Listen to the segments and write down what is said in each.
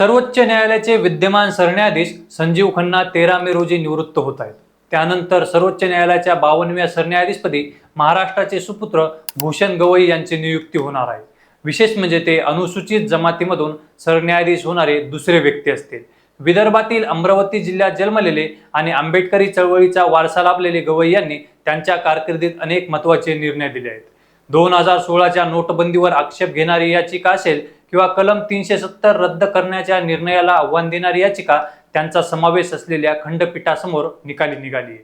सर्वोच्च न्यायालयाचे विद्यमान सरन्यायाधीश संजीव खन्ना तेरा मे रोजी निवृत्त होत आहेत. त्यानंतर सर्वोच्च न्यायालयाच्या बावनव्या सरन्यायाधीशपदी महाराष्ट्राचे सुपुत्र भूषण गवई यांची नियुक्ती होणार आहे. विशेष म्हणजे ते अनुसूचित जमातीमधून सरन्यायाधीश होणारे दुसरे व्यक्ती असतील. विदर्भातील अमरावती जिल्ह्यात जन्मलेले आणि आंबेडकरी चळवळीचा वारसा लाभलेले गवई यांनी त्यांच्या कारकिर्दीत अनेक महत्त्वाचे निर्णय दिले आहेत. दोन हजार सोळाच्या नोटबंदीवर आक्षेप घेणारी याचिका असेल किंवा कलम तीनशे सत्तर रद्द करण्याच्या निर्णयाला आव्हान देणारी याचिका त्यांचा समावेश असलेल्या खंडपीठासमोर निकाली निघाली आहे.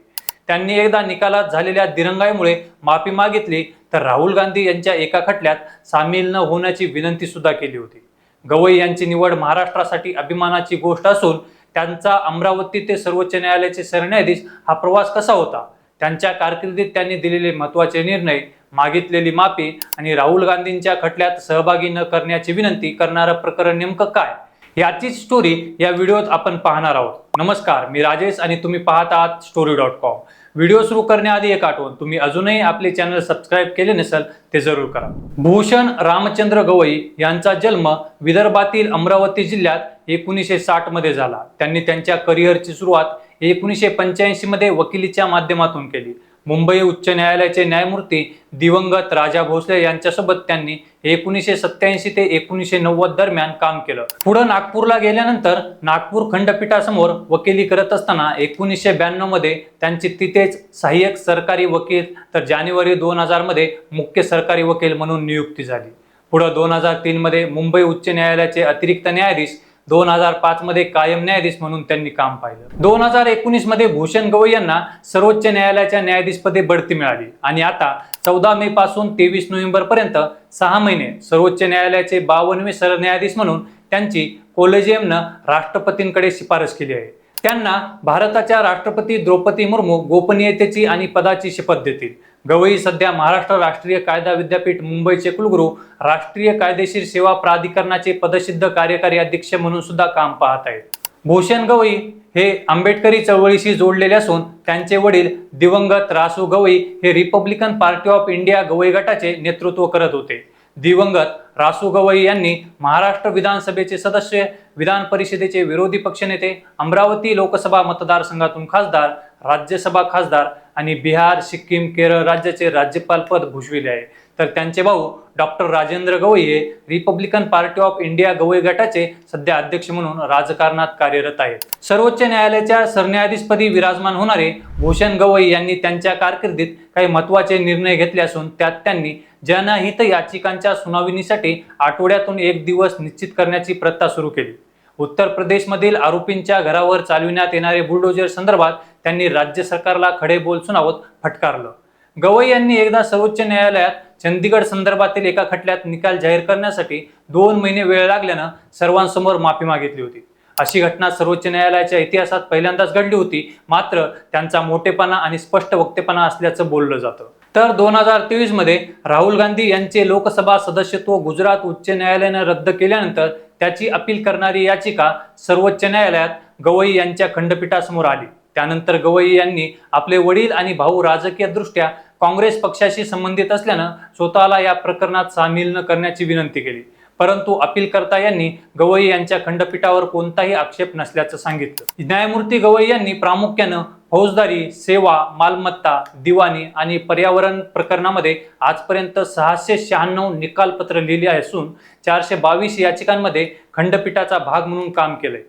त्यांनी एकदा निकालात झालेल्या दिरंगाईमुळे माफी मागितली तर राहुल गांधी यांच्या एका खटल्यात सामील न होण्याची विनंती सुद्धा केली होती. गवई यांची निवड महाराष्ट्रासाठी अभिमानाची गोष्ट असून त्यांचा अमरावती ते सर्वोच्च न्यायालयाचे सरन्यायाधीश हा प्रवास कसा होता? त्यांच्या कारकिर्दीत त्यांनी दिलेले महत्त्वाचे निर्णय मागितलेली माफी आणि राहुल गांधींच्या खटल्यात सहभागी न करण्याची विनंती करणारं प्रकरण नेमकं काय? याचीच स्टोरी या व्हिडिओत आपण पाहणार आहोत. नमस्कार मी राजेश आणि तुम्ही पाहत आहात स्टोरी डॉट कॉम व्हिडिओ सुरू करण्याआधी एक आठवण तुम्ही अजूनही आपले चॅनल सबस्क्राईब केले नसेल ते जरूर करा. भूषण रामचंद्र गवई यांचा जन्म विदर्भातील अमरावती जिल्ह्यात एकोणीसशे साठमध्ये झाला. त्यांनी त्यांच्या करिअरची सुरुवात एकोणीसशे पंच्याऐंशी मध्ये वकिलीच्या माध्यमातून केली. मुंबई उच्च न्यायालयाचे न्यायमूर्ती दिवंगत राजा भोसले यांच्यासोबत त्यांनी एकोणीसशे सत्याऐंशी ते एकोणीसशे नव्वद दरम्यान काम केलं. पुढं नागपूरला गेल्यानंतर नागपूर खंडपीठासमोर वकिली करत असताना एकोणीसशे ब्याण्णवमध्ये त्यांची तिथेच सहाय्यक सरकारी वकील तर जानेवारी दोन हजारमध्ये मुख्य सरकारी वकील म्हणून नियुक्ती झाली. पुढं दोन हजार तीन मध्ये मुंबई उच्च न्यायालयाचे अतिरिक्त न्यायाधीश दोन हजार पाच मध्ये कायम न्यायाधीश म्हणून त्यांनी काम पाहिलं. दोन हजार एकोणीसमध्ये भूषण गवई यांना सर्वोच्च न्यायालयाच्या न्यायाधीशपदी बढती मिळाली. आणि आता चौदा मे पासून तेवीस नोव्हेंबर पर्यंत सहा महिने सर्वोच्च न्यायालयाचे बावनवे सरन्यायाधीश म्हणून त्यांची कोलेजियमनं राष्ट्रपतींकडे शिफारस केली आहे. त्यांना भारताच्या राष्ट्रपती द्रौपदी मुर्मू गोपनीयतेची आणि पदाची शपथ देतील. गवई सध्या महाराष्ट्र राष्ट्रीय कायदा विद्यापीठ मुंबईचे कुलगुरू राष्ट्रीय कायदेशीर सेवा प्राधिकरणाचे पदसिद्ध कार्यकारी अध्यक्ष म्हणून सुद्धा काम पाहत आहेत. भूषण गवई हे आंबेडकरी चळवळीशी जोडलेले असून त्यांचे वडील दिवंगत रासू गवई हे republican party of India Gavai गटाचे नेतृत्व करत होते. दिवंगत रासू गवई यांनी महाराष्ट्र विधानसभेचे सदस्य विधान परिषदेचे विरोधी पक्षनेते अमरावती लोकसभा मतदारसंघातून खासदार राज्यसभा खासदार आणि बिहार सिक्कीम केरळ राज्याचे राज्यपाल पद भूषविले आहे. तर त्यांचे भाऊ डॉक्टर राजेंद्र गवई हे republican party of India Gavai गटाचे सध्या अध्यक्ष म्हणून राजकारणात कार्यरत आहेत. सर्वोच्च न्यायालयाच्या सरन्यायाधीशपदी विराजमान होणारे भूषण गवई यांनी त्यांच्या कारकिर्दीत काही महत्त्वाचे निर्णय घेतले असून त्यात त्यांनी जनहित याचिकांच्या सुनावणीसाठी आठवड्यातून एक दिवस निश्चित करण्याची प्रथा सुरू केली. उत्तर प्रदेशमधील आरोपींच्या घरावर चालविण्यात येणारे बुलडोजर संदर्भात त्यांनी राज्य सरकारला खडे बोल सुनावत फटकारलं. गवई यांनी एकदा सर्वोच्च न्यायालयात चंदीगड संदर्भातील एका खटल्यात निकाल जाहीर करण्यासाठी दोन महिने वेळ लागल्यानं सर्वांसमोर माफी मागितली होती. अशी घटना सर्वोच्च न्यायालयाच्या इतिहासात पहिल्यांदाच घडली होती मात्र त्यांचा मोठेपणा आणि स्पष्ट वक्तेपणा असल्याचं बोललं जातं. तर दोन हजार तेवीसमध्ये राहुल गांधी यांचे लोकसभा सदस्यत्व गुजरात उच्च न्यायालयानं रद्द केल्यानंतर त्याची अपील करणारी याचिका सर्वोच्च न्यायालयात गवई यांच्या खंडपीठासमोर आली. त्यानंतर गवई यांनी आपले वडील आणि भाऊ राजकीय दृष्ट्या काँग्रेस पक्षाशी संबंधित असल्यानं स्वतःला या प्रकरणात सामील न करण्याची विनंती केली. परंतु अपीलकर्ता यांनी गवई यांच्या खंडपीठावर कोणताही आक्षेप नसल्याचं सांगितलं. न्यायमूर्ती गवई यांनी प्रामुख्यानं फौजदारी सेवा मालमत्ता दिवाणी आणि पर्यावरण प्रकरणामध्ये आजपर्यंत सहाशे शहाण्णव निकालपत्र लिहिली असून चारशे बावीस याचिकांमध्ये खंडपीठाचा भाग म्हणून काम केलंय.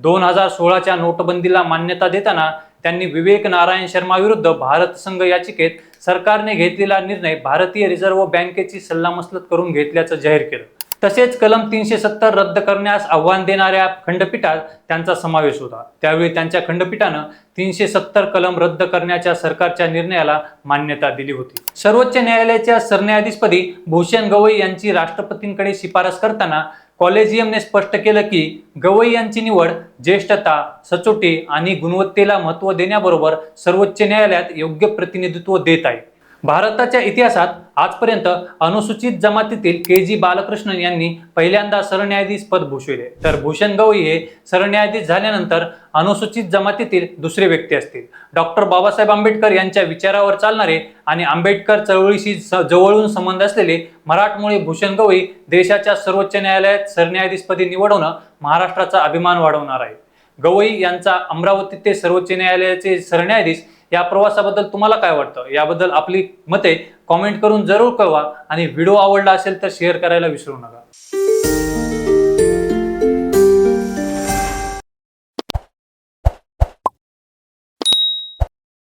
दोन हजार सोळाच्या नोटबंदीला मान्यता देताना त्यांनी विवेक नारायण शर्मा विरुद्ध भारत संघ याचिकेत सरकारने घेतलेला निर्णय भारतीय रिझर्व्ह बँकेची सल्लामसलत करून घेतल्याचं जाहीर केलं. तसेच कलम तीनशे सत्तर रद्द करण्यास आव्हान देणाऱ्या खंडपीठात त्यांचा समावेश होता. त्यावेळी त्यांच्या खंडपीठानं तीनशे सत्तर कलम रद्द करण्याच्या सरकारच्या निर्णयाला मान्यता दिली होती. सर्वोच्च न्यायालयाच्या सरन्यायाधीशपदी भूषण गवई यांची राष्ट्रपतींकडे शिफारस करताना कॉलेजियमने स्पष्ट केलं की गवई यांची निवड ज्येष्ठता सचोटी आणि गुणवत्तेला महत्त्व देण्याबरोबर सर्वोच्च न्यायालयात योग्य प्रतिनिधित्व देत आहे. भारताच्या इतिहासात आजपर्यंत अनुसूचित जमातीतील के जी बालकृष्णन यांनी पहिल्यांदा सरन्यायाधीश पद भूषविले. तर भूषण गवई हे सरन्यायाधीश झाल्यानंतर अनुसूचित जमातीतील दुसरे व्यक्ती असतील. डॉक्टर बाबासाहेब आंबेडकर यांच्या विचारावर चालणारे आणि आंबेडकर चळवळीशी जवळून संबंध असलेले मराठमोळे भूषण गवई देशाच्या सर्वोच्च न्यायालयात सरन्यायाधीशपदी निवडवणं महाराष्ट्राचा अभिमान वाढवणार आहे गवई यांचा अमरावती ते सर्वोच्च न्यायालयाचे सरन्यायाधीश या प्रवासाबद्दल तुम्हाला काय वाटतं? याबद्दल आपली मते कॉमेंट करून जरूर कळवा आणि व्हिडिओ आवडला असेल तर शेअर करायला विसरू नका.